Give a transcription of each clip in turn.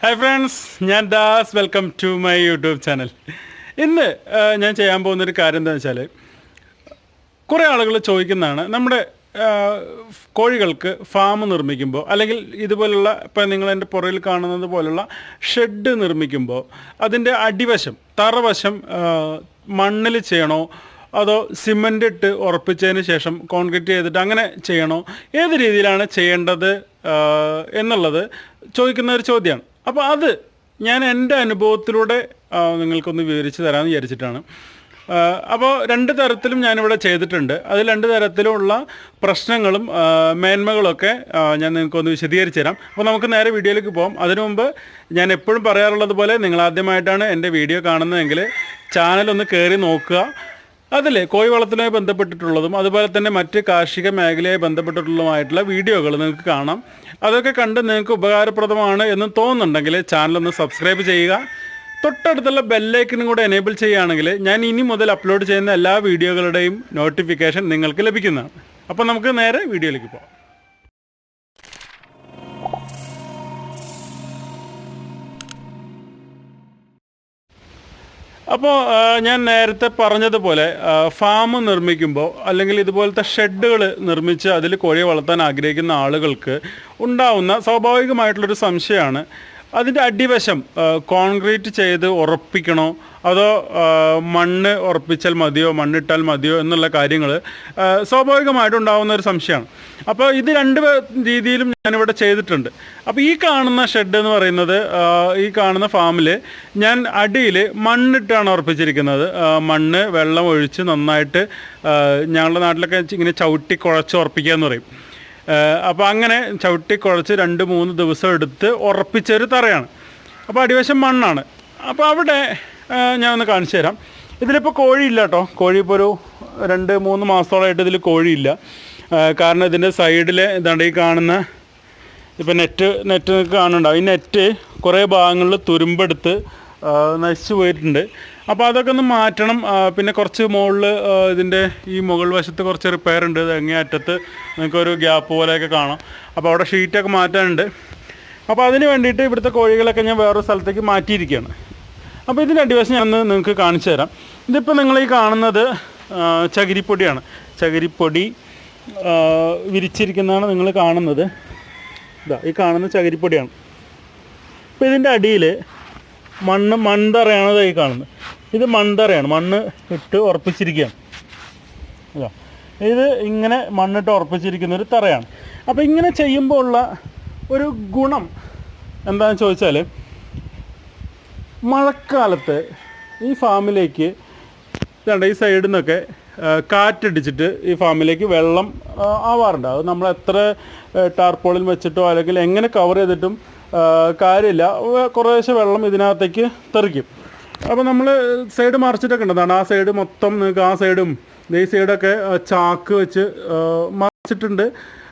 Hi friends ഞാൻ Das. Welcome to my YouTube channel ഇന്ന് ഞാൻ ചെയ്യാൻ പോകുന്നൊരു കാര്യം എന്താണെന്ന് വെച്ചാൽ കുറേ ആളുകൾ ചോദിക്കുന്നതാണ് നമ്മുടെ കോഴികൾക്ക് ഫാം നിർമ്മിക്കുമ്പോൾ അല്ലെങ്കിൽ ഇതുപോലുള്ള ഇപ്പം നിങ്ങൾ എന്റെ പുറയിൽ കാണുന്നത് പോലുള്ള ഷെഡ് നിർമ്മിക്കുമ്പോൾ അതിന്റെ അടിവശം തറവശം മണ്ണിൽ ചെയ്യണോ? അതോ സിമന്റ് ഇട്ട് ഉറപ്പിച്ചതിന് ശേഷം കോൺക്രീറ്റ് ചെയ്തിട്ട് അങ്ങനെ ചെയ്യണോ? ഏത് രീതിയിലാണ് ചെയ്യേണ്ടത് എന്നുള്ളത് ചോദിക്കുന്ന ഒരു ചോദ്യമാണ്. അപ്പോൾ അത് ഞാൻ എന്റെ അനുഭവത്തിലൂടെ നിങ്ങൾക്കൊന്ന് വിവരിച്ച് തരാമെന്ന് വിചാരിച്ചിട്ടാണ്. അപ്പോൾ രണ്ട് തരത്തിലും ഞാനിവിടെ ചെയ്തിട്ടുണ്ട്. അതിൽ രണ്ട് തരത്തിലുള്ള പ്രശ്നങ്ങളും മേന്മകളൊക്കെ ഞാൻ നിങ്ങൾക്കൊന്ന് വിശദീകരിച്ച് തരാം. അപ്പോൾ നമുക്ക് നേരെ വീഡിയോയിലേക്ക് പോകാം അതിനു മുമ്പ് ഞാൻ എപ്പോഴും പറയാറുള്ളത് പോലെ നിങ്ങൾ ആദ്യമായിട്ടാണ് എന്റെ വീഡിയോ കാണുന്നതെങ്കിൽ ചാനൽ ഒന്ന് കയറി നോക്കുക. അതിൽ കോഴി വളർത്തലുമായി ബന്ധപ്പെട്ടിട്ടുള്ളതും അതുപോലെ തന്നെ മറ്റ് കാർഷിക മേഖലയുമായി ബന്ധപ്പെട്ടിട്ടുള്ളതുമായിട്ടുള്ള വീഡിയോകൾ നിങ്ങൾക്ക് കാണാം. അതൊക്കെ കണ്ട് നിങ്ങൾക്ക് ഉപകാരപ്രദമാണ് എന്ന് തോന്നുന്നുണ്ടെങ്കിൽ ചാനലൊന്ന് സബ്സ്ക്രൈബ് ചെയ്യുക. തൊട്ടടുത്തുള്ള ബെല്ലൈക്കനും കൂടെ എനേബിൾ ചെയ്യുകയാണെങ്കിൽ ഞാൻ ഇനി മുതൽ അപ്ലോഡ് ചെയ്യുന്ന എല്ലാ വീഡിയോകളുടെയും നോട്ടിഫിക്കേഷൻ നിങ്ങൾക്ക് ലഭിക്കുന്നതാണ്. അപ്പോൾ നമുക്ക് നേരെ വീഡിയോയിലേക്ക് പോകാം. അപ്പോൾ ഞാൻ നേരത്തെ പറഞ്ഞതുപോലെ ഫാം നിർമ്മിക്കുമ്പോൾ അല്ലെങ്കിൽ ഇതുപോലത്തെ ഷെഡുകൾ നിർമ്മിച്ച് അതിൽ കോഴിയെ വളർത്താൻ ആഗ്രഹിക്കുന്ന ആളുകൾക്ക് ഉണ്ടാവുന്ന സ്വാഭാവികമായിട്ടുള്ളൊരു സംശയമാണ്. അതിന്റെ അടിവശം കോൺക്രീറ്റ് ചെയ്ത് ഉറപ്പിക്കണോ? അതോ മണ്ണ് ഉറപ്പിച്ചാൽ മതിയോ മണ്ണിട്ടാൽ മതിയോ എന്നുള്ള കാര്യങ്ങൾ സ്വാഭാവികമായിട്ട് ഉണ്ടാകുന്ന ഒരു സംശയമാണ്. അപ്പോൾ ഇത് രണ്ട് രീതിയിലും ഞാനിവിടെ ചെയ്തിട്ടുണ്ട്. അപ്പോൾ ഈ കാണുന്ന ഷെഡ് എന്ന് പറയുന്നത് ഈ കാണുന്ന ഫാമിൽ ഞാൻ അടിയിൽ മണ്ണിട്ടാണ് ഉറപ്പിച്ചിരിക്കുന്നത്. മണ്ണ് വെള്ളം ഒഴിച്ച് നന്നായിട്ട് ഞങ്ങളുടെ നാട്ടിലൊക്കെ ഇങ്ങനെ ചവിട്ടി കുഴച്ച് ഉറപ്പിക്കുക എന്ന് പറയും. അപ്പോൾ അങ്ങനെ ചവിട്ടി കുഴച്ച് രണ്ട് മൂന്ന് ദിവസം എടുത്ത് ഉറപ്പിച്ചൊരു തറയാണ്. അപ്പോൾ അടിവശം മണ്ണാണ്. അപ്പോൾ അവിടെ ഞാൻ ഒന്ന് കാണിച്ചു തരാം. ഇതിലിപ്പോൾ കോഴിയില്ല കേട്ടോ കോഴി ഇപ്പോൾ ഒരു രണ്ട് മൂന്ന് മാസത്തോളമായിട്ട് ഇതിൽ കോഴിയില്ല. കാരണം ഇതിന്റെ സൈഡിൽ ഇതാണ്ട് ഈ കാണുന്ന ഇപ്പോൾ നെറ്റ് നെറ്റ് കാണുന്നുണ്ടാവും. ഈ നെറ്റ് കുറേ ഭാഗങ്ങളിൽ തുരുമ്പെടുത്ത് നശിച്ചു പോയിട്ടുണ്ട്. അപ്പോൾ അതൊക്കെ ഒന്ന് മാറ്റണം. പിന്നെ കുറച്ച് മുകളിൽ ഇതിന്റെ ഈ മുകൾ വശത്ത് കുറച്ച് റിപ്പയർ ഉണ്ട്. അങ്ങേ അറ്റത്ത് നിങ്ങൾക്കൊരു ഗ്യാപ്പ് പോലെയൊക്കെ കാണാം. അപ്പോൾ അവിടെ ഷീറ്റൊക്കെ മാറ്റാനുണ്ട്. അപ്പോൾ അതിന് വേണ്ടിയിട്ട് ഇവിടുത്തെ കോഴികളൊക്കെ ഞാൻ വേറൊരു സ്ഥലത്തേക്ക് മാറ്റിയിരിക്കുകയാണ്. അപ്പോൾ ഇതിന്റെ അടിവശം ഞാൻ നിങ്ങൾക്ക് കാണിച്ചു തരാം. ഇതിപ്പോൾ നിങ്ങൾ ഈ കാണുന്നത് ചകിരിപ്പൊടിയാണ്. ചകിരിപ്പൊടി വിരിച്ചിരിക്കുന്നതാണ് നിങ്ങൾ കാണുന്നത്. ഇതാ ഈ കാണുന്ന ചകിരിപ്പൊടിയാണ്. അപ്പോൾ ഇതിന്റെ അടിയിൽ മണ്ണ് മൺതറയാണ് ഈ കാണുന്നത്. ഇത് മൺതറയാണ് മണ്ണ് ഇട്ട് ഉറപ്പിച്ചിരിക്കുകയാണ്. ഇതാ. ഇത് ഇങ്ങനെ മണ്ണിട്ട് ഉറപ്പിച്ചിരിക്കുന്ന ഒരു തറയാണ്. അപ്പോൾ ഇങ്ങനെ ചെയ്യുമ്പോൾ ഉള്ള ഒരു ഗുണം എന്താണെന്ന് ചോദിച്ചാൽ മഴക്കാലത്ത് ഈ ഫാമിലേക്ക് ഇതാണ്ട് ഈ സൈഡിൽ നിന്നൊക്കെ കാറ്റടിച്ചിട്ട് ഈ ഫാമിലേക്ക് വെള്ളം ആവാറുണ്ട്. അത് നമ്മൾ എത്ര ടാർപ്പോളിൽ വെച്ചിട്ടോ അല്ലെങ്കിൽ എങ്ങനെ കവർ ചെയ്തിട്ടും കാര്യമില്ല. കുറേശ്ശെ വെള്ളം ഇതിനകത്തേക്ക് തെറിക്കും. അപ്പോൾ നമ്മൾ സൈഡ് മറിച്ചിട്ടൊക്കെ ഉണ്ടതാണ് ആ സൈഡ് മൊത്തം നിങ്ങൾക്ക് ആ സൈഡും ഈ സൈഡൊക്കെ ചാക്ക് വെച്ച് മറിച്ചിട്ടുണ്ട്.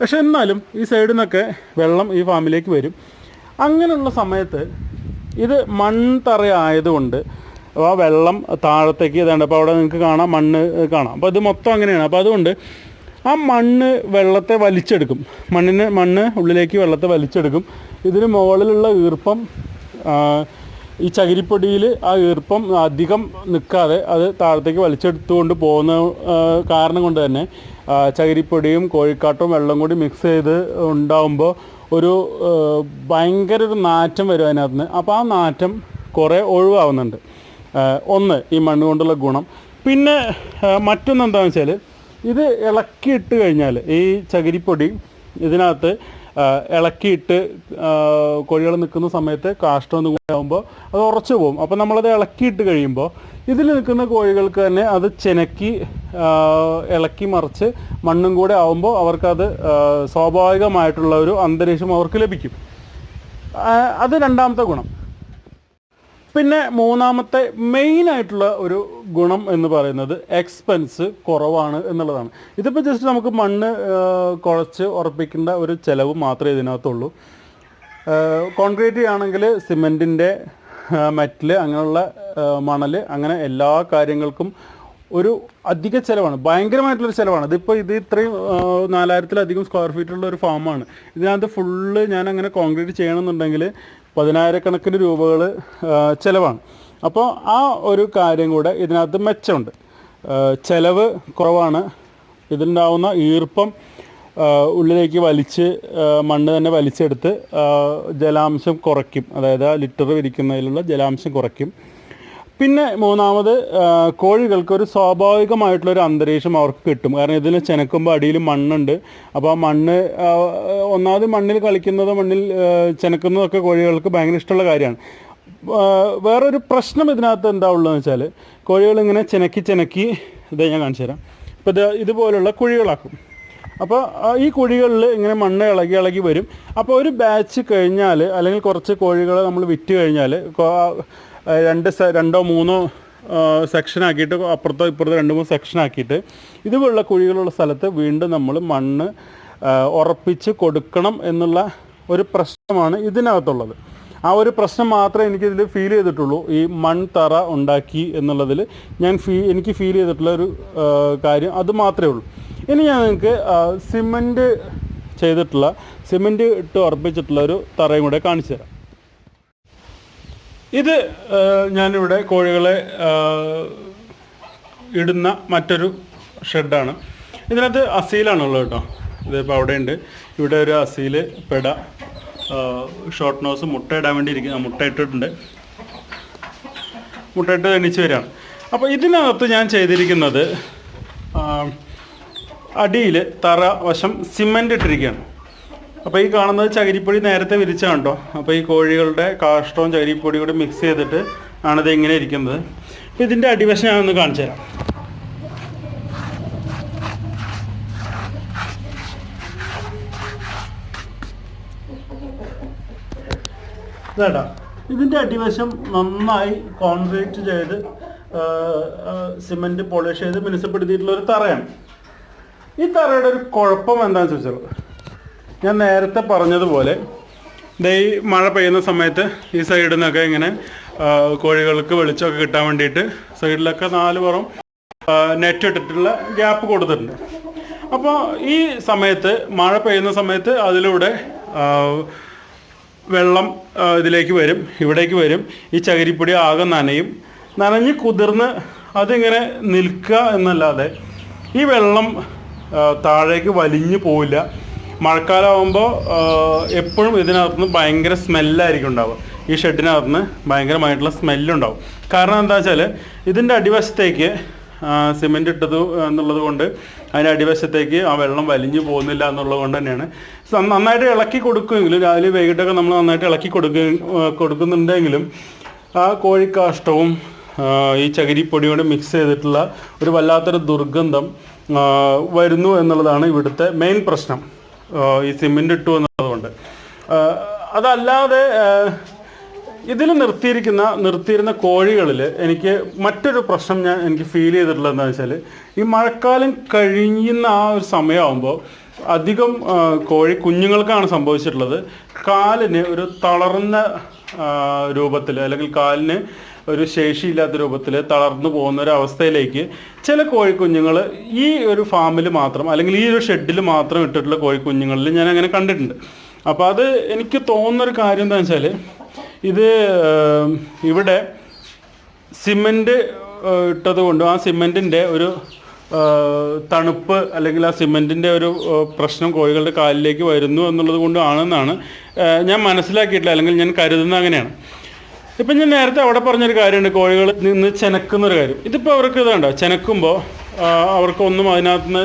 പക്ഷെ എന്നാലും ഈ സൈഡിൽ നിന്നൊക്കെ വെള്ളം ഈ ഫാമിലേക്ക് വരും. അങ്ങനെയുള്ള സമയത്ത് ഇത് മൺതറ ആയതുകൊണ്ട് ആ വെള്ളം താഴത്തേക്ക് ഇതാണ്ട് അപ്പോൾ അവിടെ നിങ്ങൾക്ക് കാണാം മണ്ണ് കാണാം. അപ്പോൾ ഇത് മൊത്തം അങ്ങനെയാണ്. അപ്പോൾ അതുകൊണ്ട് ആ മണ്ണ് വെള്ളത്തെ വലിച്ചെടുക്കും. മണ്ണിന് മണ്ണ് ഉള്ളിലേക്ക് വെള്ളത്തെ വലിച്ചെടുക്കും. ഇതിന് മുകളിലുള്ള ഈർപ്പം ഈ ചകിരിപ്പൊടിയിൽ ആ ഈർപ്പം അധികം നിൽക്കാതെ അത് താഴത്തേക്ക് വലിച്ചെടുത്തുകൊണ്ട് പോകുന്ന കാരണം കൊണ്ട് തന്നെ ചകിരിപ്പൊടിയും കോഴിക്കാട്ടും വെള്ളം കൂടി മിക്സ് ചെയ്ത് ഉണ്ടാവുമ്പോൾ ഒരു ഭയങ്കര ഒരു നാറ്റം വരും അതിനകത്ത്. നിന്ന് അപ്പോൾ ആ നാറ്റം കുറേ ഒഴിവാവുന്നുണ്ട്. ഒന്ന് ഈ മണ്ണ് കൊണ്ടുള്ള ഗുണം. പിന്നെ മറ്റൊന്ന് എന്താണെന്ന് വെച്ചാൽ ഇത് ഇളക്കിയിട്ട് കഴിഞ്ഞാൽ ഈ ചകിരിപ്പൊടി ഇതിനകത്ത് ഇളക്കിയിട്ട് കോഴികൾ നിൽക്കുന്ന സമയത്ത് കാഷ്ടം ഒന്നും കൂടി ആകുമ്പോൾ അത് ഉറച്ചു പോകും. അപ്പോൾ നമ്മളത് ഇളക്കിയിട്ട് കഴിയുമ്പോൾ ഇതിൽ നിൽക്കുന്ന കോഴികൾക്ക് തന്നെ അത് ചെനക്കി ഇളക്കി മറിച്ച് മണ്ണും കൂടെ ആകുമ്പോൾ അവർക്കത് സ്വാഭാവികമായിട്ടുള്ള ഒരു അന്തരീക്ഷം അവർക്ക് ലഭിക്കും. അത് രണ്ടാമത്തെ ഗുണം. പിന്നെ മൂന്നാമത്തെ മെയിൻ ആയിട്ടുള്ള ഒരു ഗുണം എന്ന് പറയുന്നത് എക്സ്പെൻസ് കുറവാണ് എന്നുള്ളതാണ്. ഇതിപ്പോൾ ജസ്റ്റ് നമുക്ക് മണ്ണ് കുഴച്ച് ഉറപ്പിക്കേണ്ട ഒരു ചിലവ് മാത്രമേ ഇതിനകത്തുള്ളൂ. കോൺക്രീറ്റ് ആണെങ്കിൽ സിമെന്റിന്റെ മെറ്റൽ അങ്ങനെയുള്ള മണൽ അങ്ങനെ എല്ലാ കാര്യങ്ങൾക്കും ഒരു അധിക ചിലവാണ്. ഭയങ്കരമായിട്ടുള്ളൊരു ചിലവാണ്. ഇതിപ്പോൾ ഇത് ഇത്രയും നാലായിരത്തിലധികം സ്ക്വയർ ഫീറ്റുള്ള ഒരു ഫാമാണ് ഇതിനകത്ത് ഫുള്ള് ഞാൻ അങ്ങനെ കോൺക്രീറ്റ് ചെയ്യണമെന്നുണ്ടെങ്കിൽ പതിനായിരക്കണക്കിന് രൂപകൾ ചിലവാണ്. അപ്പോൾ ആ ഒരു കാര്യം കൂടെ ഇതിനകത്ത് മെച്ചമുണ്ട്. ചിലവ് കുറവാണ്. ഇതിലുണ്ടാവുന്ന ഈർപ്പം ഉള്ളിലേക്ക് വലിച്ച് മണ്ണ് തന്നെ വലിച്ചെടുത്ത് ജലാംശം കുറയ്ക്കും. അതായത് ആ ലിറ്റർ വിരിക്കുന്നതിലുള്ള ജലാംശം കുറയ്ക്കും. പിന്നെ മൂന്നാമത് കോഴികൾക്ക് ഒരു സ്വാഭാവികമായിട്ടുള്ള ഒരു അന്തരീക്ഷം അവർക്ക് കിട്ടും. കാരണം ഇതിൽ ചെനക്കുമ്പോൾ അടിയിൽ മണ്ണുണ്ട്. അപ്പോൾ ആ മണ്ണ് ഒന്നാമത് മണ്ണിൽ കളിക്കുന്നതോ മണ്ണിൽ ചെനക്കുന്നതൊക്കെ കോഴികൾക്ക് ഭയങ്കര ഇഷ്ടമുള്ള കാര്യമാണ്. വേറൊരു പ്രശ്നം ഇതിനകത്ത് എന്താ ഉള്ളതെന്ന് വെച്ചാൽ കോഴികൾ ഇങ്ങനെ ചെനക്കി ചെനക്കി ഇതേ ഞാൻ കാണിച്ചു തരാം. ഇപ്പം ഇത് ഇതുപോലുള്ള കുഴികളാക്കും. അപ്പോൾ ഈ കുഴികളിൽ ഇങ്ങനെ മണ്ണ് ഇളകി ഇളകി വരും. അപ്പോൾ ഒരു ബാച്ച് കഴിഞ്ഞാൽ അല്ലെങ്കിൽ കുറച്ച് കോഴികളെ നമ്മൾ വിറ്റ് കഴിഞ്ഞാൽ രണ്ട് രണ്ടോ മൂന്നോ സെക്ഷൻ ആക്കിയിട്ട് അപ്പുറത്തോ ഇപ്പുറത്തോ രണ്ട് മൂന്ന് സെക്ഷൻ ആക്കിയിട്ട് ഇതുപോലുള്ള കുഴികളുള്ള സ്ഥലത്ത് വീണ്ടും നമ്മൾ മണ്ണ് ഉറപ്പിച്ച് കൊടുക്കണം എന്നുള്ള ഒരു പ്രശ്നമാണ് ഇതിനകത്തുള്ളത്. ആ ഒരു പ്രശ്നം മാത്രമേ എനിക്കിതിൽ ഫീൽ ചെയ്തിട്ടുള്ളൂ. ഈ മൺതറ ഉണ്ടാക്കി എന്നുള്ളതിൽ ഞാൻ ഫീ എനിക്ക് ഫീൽ ചെയ്തിട്ടുള്ള ഒരു കാര്യം അത് മാത്രമേ ഉള്ളൂ. ഇനി ഞാൻ നിങ്ങൾക്ക് സിമന്റ് ചെയ്തിട്ടുള്ള സിമന്റ് ഇട്ട് ഉറപ്പിച്ചിട്ടുള്ള ഒരു തറയും കൂടെ കാണിച്ചു തരാം. ഇത് ഞാനിവിടെ കോഴികളെ ഇടുന്ന മറ്റൊരു ഷെഡാണ്. ഇതിനകത്ത് അസീലാണുള്ളത് കേട്ടോ. ഇതിപ്പോൾ അവിടെയുണ്ട്. ഇവിടെ ഒരു അസീൽ പെട ഷോർട്ട് നോസ് മുട്ട ഇടാൻ വേണ്ടി ഇരിക്കുന്ന മുട്ട ഇട്ടിട്ടുണ്ട്. മുട്ടയിട്ട് എണീച്ച് വരികയാണ്. അപ്പോൾ ഇതിനകത്ത് ഞാൻ ചെയ്തിരിക്കുന്നത് അടിയിൽ തറ വശം സിമന്റ് ഇട്ടിരിക്കുകയാണ്. അപ്പോൾ ഈ കാണുന്നത് ചകിരിപ്പൊടി നേരത്തെ വിരിച്ചാണ് കേട്ടോ. അപ്പോൾ ഈ കോഴികളുടെ കാഷ്ടവും ചകിരിപ്പൊടിയും കൂടി മിക്സ് ചെയ്തിട്ട് ആണിത് ഇങ്ങനെ ഇരിക്കുന്നത്. അപ്പോൾ ഇതിന്റെ അടിവശം ഞാനൊന്ന് കാണിച്ചു തരാം. ഇതാ ഇതിന്റെ അടിവശം നന്നായി കോൺക്രീറ്റ് ചെയ്ത് സിമെന്റ് പോളിഷ് ചെയ്ത് മിനുസപ്പെടുത്തിയിട്ടുള്ള ഒരു തറയാണ്. ഈ തറയുടെ ഒരു കുഴപ്പം എന്താണെന്ന് ചോദിച്ചാൽ ഞാൻ നേരത്തെ പറഞ്ഞതുപോലെ ദേ ഈ മഴ പെയ്യുന്ന സമയത്ത് ഈ സൈഡിൽ നിന്നൊക്കെ ഇങ്ങനെ കോഴികൾക്ക് വെളിച്ചമൊക്കെ കിട്ടാൻ വേണ്ടിയിട്ട് സൈഡിലൊക്കെ നാല് പുറം നെറ്റ് ഇട്ടിട്ടുള്ള ഗ്യാപ്പ് കൊടുത്തിട്ടുണ്ട്. അപ്പോൾ ഈ സമയത്ത് മഴ പെയ്യുന്ന സമയത്ത് അതിലൂടെ വെള്ളം ഇതിലേക്ക് വരും ഇവിടേക്ക് വരും ഈ ചകിരിപ്പൊടി ആകെ നനയും. നനഞ്ഞ് കുതിർന്ന് അതിങ്ങനെ നിൽക്കുക എന്നല്ലാതെ ഈ വെള്ളം താഴേക്ക് വലിഞ്ഞു പോവില്ല. മഴക്കാലമാകുമ്പോൾ എപ്പോഴും ഇതിനകത്തുനിന്ന് ഭയങ്കര സ്മെല്ലായിരിക്കും ഉണ്ടാവുക. ഈ ഷെഡിനകത്തുനിന്ന് ഭയങ്കരമായിട്ടുള്ള സ്മെല്ലുണ്ടാവും. കാരണം എന്താ വെച്ചാൽ ഇതിന്റെ അടിവശത്തേക്ക് സിമെന്റ് ഇട്ടത് എന്നുള്ളത് കൊണ്ട് അതിന്റെ അടിവശത്തേക്ക് ആ വെള്ളം വലിഞ്ഞു പോകുന്നില്ല എന്നുള്ളത് കൊണ്ട് തന്നെയാണ്. നന്നായിട്ട് ഇളക്കി കൊടുക്കുമെങ്കിലും രാവിലെ വൈകിട്ടൊക്കെ നമ്മൾ നന്നായിട്ട് ഇളക്കി കൊടുക്കുക കൊടുക്കുന്നുണ്ടെങ്കിലും ആ കോഴിക്കാഷ്ടവും ഈ ചകിരിപ്പൊടിയോട് മിക്സ് ചെയ്തിട്ടുള്ള ഒരു വല്ലാത്തൊരു ദുർഗന്ധം വരുന്നു എന്നുള്ളതാണ് ഇവിടുത്തെ മെയിൻ പ്രശ്നം. ഈ സിമെന്റ് ഇട്ടു എന്നുള്ളതുകൊണ്ട് അതല്ലാതെ ഇതിൽ നിർത്തിയിരിക്കുന്ന നിർത്തിയിരുന്ന കോഴികളിൽ എനിക്ക് മറ്റൊരു പ്രശ്നം ഞാൻ എനിക്ക് ഫീൽ ചെയ്തിട്ടുള്ളത് എന്താണെന്ന് വെച്ചാൽ ഈ മഴക്കാലം കഴിയുന്ന ആ ഒരു സമയമാകുമ്പോൾ അധികം കോഴി കുഞ്ഞുങ്ങൾക്കാണ് സംഭവിച്ചിട്ടുള്ളത്. കാലിന് ഒരു തളർന്ന രൂപത്തിൽ അല്ലെങ്കിൽ കാലിന് ഒരു ശേഷിയില്ലാത്ത രൂപത്തിൽ തളർന്നു പോകുന്ന ഒരു അവസ്ഥയിലേക്ക് ചില കോഴിക്കുഞ്ഞുങ്ങൾ ഈ ഒരു ഫാമിൽ മാത്രം അല്ലെങ്കിൽ ഈ ഒരു ഷെഡിൽ മാത്രം ഇട്ടിട്ടുള്ള കോഴിക്കുഞ്ഞുങ്ങളിൽ ഞാൻ അങ്ങനെ കണ്ടിട്ടുണ്ട്. അപ്പോൾ അത് എനിക്ക് തോന്നുന്നൊരു കാര്യം എന്താണെന്ന് വെച്ചാൽ ഇത് ഇവിടെ സിമന്റ് ഇട്ടത് കൊണ്ടും ആ സിമന്റിന്റെ ഒരു തണുപ്പ് അല്ലെങ്കിൽ ആ സിമന്റിന്റെ ഒരു പ്രശ്നം കോഴികളുടെ കാലിലേക്ക് വരുന്നു എന്നുള്ളത് കൊണ്ടാണെന്നാണ് ഞാൻ മനസ്സിലാക്കിയിട്ടില്ല അല്ലെങ്കിൽ ഞാൻ കരുതുന്ന അങ്ങനെയാണ്. ഇപ്പം ഞാൻ നേരത്തെ അവിടെ പറഞ്ഞൊരു കാര്യമുണ്ട് കോഴികൾ നിന്ന് ചെനക്കുന്നൊരു കാര്യം. ഇതിപ്പോൾ അവർക്ക് ഇതുണ്ടോ? ചെനക്കുമ്പോൾ അവർക്കൊന്നും അതിനകത്തുനിന്ന്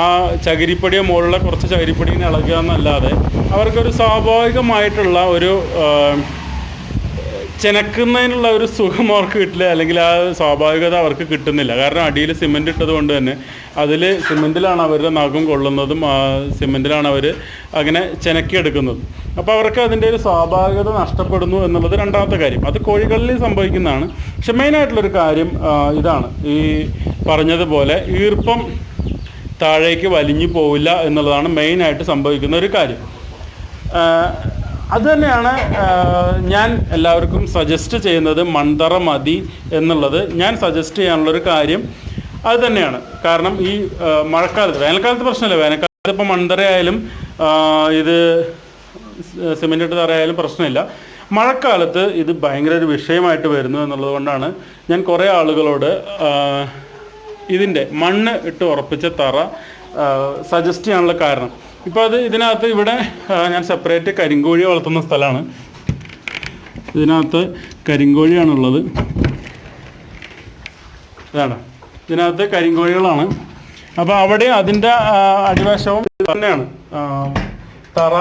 ആ ചകിരിപ്പടിയോ മുകളിലെ കുറച്ച് ചകിരിപ്പൊടി ഇങ്ങനെ ഇളകുക എന്നല്ലാതെ അവർക്കൊരു സ്വാഭാവികമായിട്ടുള്ള ഒരു ചെനക്കുന്നതിനുള്ള ഒരു സുഖം അവർക്ക് കിട്ടില്ല. അല്ലെങ്കിൽ ആ സ്വാഭാവികത അവർക്ക് കിട്ടുന്നില്ല. കാരണം അടിയിൽ സിമെന്റ് ഇട്ടത് കൊണ്ട് തന്നെ അതിൽ സിമെന്റിലാണ് അവരുടെ നഖം കൊള്ളുന്നതും സിമെന്റിലാണ് അവർ അങ്ങനെ ചെനക്കിയെടുക്കുന്നതും. അപ്പോൾ അവർക്ക് അതിന്റെ ഒരു സ്വാഭാവികത നഷ്ടപ്പെടുന്നു എന്നുള്ളത് രണ്ടാമത്തെ കാര്യം. അത് കോഴികളിൽ സംഭവിക്കുന്നതാണ്. പക്ഷെ മെയിനായിട്ടുള്ളൊരു കാര്യം ഇതാണ്. ഈ പറഞ്ഞതുപോലെ ഈർപ്പം താഴേക്ക് വലിഞ്ഞു പോവില്ല എന്നുള്ളതാണ് മെയിനായിട്ട് സംഭവിക്കുന്ന ഒരു കാര്യം. ആഹ് അത് തന്നെയാണ് ഞാൻ എല്ലാവർക്കും സജസ്റ്റ് ചെയ്യുന്നത് മൺതറ മതി എന്നുള്ളത്. ഞാൻ സജസ്റ്റ് ചെയ്യാനുള്ളൊരു കാര്യം അത് തന്നെയാണ് കാരണം ഈ മഴക്കാലത്ത് വേനൽക്കാലത്ത് പ്രശ്നമില്ല. വേനൽക്കാലത്ത് ഇപ്പോൾ മൺതറ ആയാലും ഇത് സിമെന്റ് ഇട്ട് തറയായാലും പ്രശ്നമില്ല. മഴക്കാലത്ത് ഇത് ഭയങ്കര ഒരു വിഷയമായിട്ട് വരുന്നു എന്നുള്ളത് കൊണ്ടാണ് ഞാൻ കുറേ ആളുകളോട് ഇതിന്റെ മണ്ണ് ഇട്ട് ഉറപ്പിച്ച തറ സജസ്റ്റ് ചെയ്യാനുള്ള കാരണം. ഇപ്പോൾ അത് ഇതിനകത്ത് ഇവിടെ ഞാൻ സെപ്പറേറ്റ് കരിങ്കോഴി വളർത്തുന്ന സ്ഥലമാണ്. ഇതിനകത്ത് കരിങ്കോഴിയാണുള്ളത്. ഇതാണ് ഇതിനകത്ത് കരിങ്കോഴികളാണ്. അപ്പോൾ അവിടെ അതിന്റെ അടിവശവും തന്നെയാണ്. തറ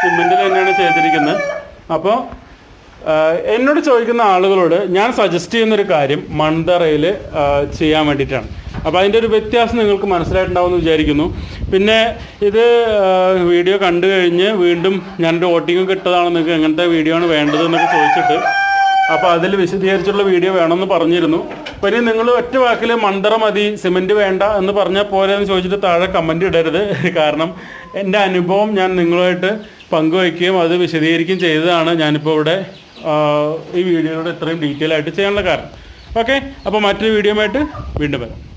സിമെന്റിൽ തന്നെയാണ് ചെയ്തിരിക്കുന്നത്. അപ്പോൾ എന്നോട് ചോദിക്കുന്ന ആളുകളോട് ഞാൻ സജസ്റ്റ് ചെയ്യുന്നൊരു കാര്യം മൺതറയിൽ ചെയ്യാൻ വേണ്ടിയിട്ടാണ്. അപ്പോൾ അതിന്റെ ഒരു വ്യത്യാസം നിങ്ങൾക്ക് മനസ്സിലായിട്ടുണ്ടാവും എന്ന് വിചാരിക്കുന്നു. പിന്നെ ഇത് വീഡിയോ കണ്ടു കഴിഞ്ഞ് വീണ്ടും ഞാനൊരു വോട്ടിങ്ങൊക്കെ ഇട്ടതാണ് നിങ്ങൾക്ക് എങ്ങനത്തെ വീഡിയോ ആണ് വേണ്ടത് എന്നൊക്കെ ചോദിച്ചിട്ട് അപ്പോൾ അതിൽ വിശദീകരിച്ചുള്ള വീഡിയോ വേണമെന്ന് പറഞ്ഞിരുന്നു. അപ്പോൾ ഇനി നിങ്ങൾ ഒറ്റ വാക്കിൽ മണ്ടറ മതി സിമെന്റ് വേണ്ട എന്ന് പറഞ്ഞാൽ പോലെ എന്ന് ചോദിച്ചിട്ട് താഴെ കമന്റ് ഇടരുത്. കാരണം എന്റെ അനുഭവം ഞാൻ നിങ്ങളുമായിട്ട് പങ്കുവയ്ക്കുകയും അത് വിശദീകരിക്കുകയും ചെയ്തതാണ് ഞാനിപ്പോൾ ഇവിടെ ഈ വീഡിയോയുടെ ഇത്രയും ഡീറ്റെയിൽ ആയിട്ട് ചെയ്യാനുള്ള കാരണം. ഓക്കെ അപ്പോൾ മറ്റൊരു വീഡിയോയുമായിട്ട് വീണ്ടും വരാം.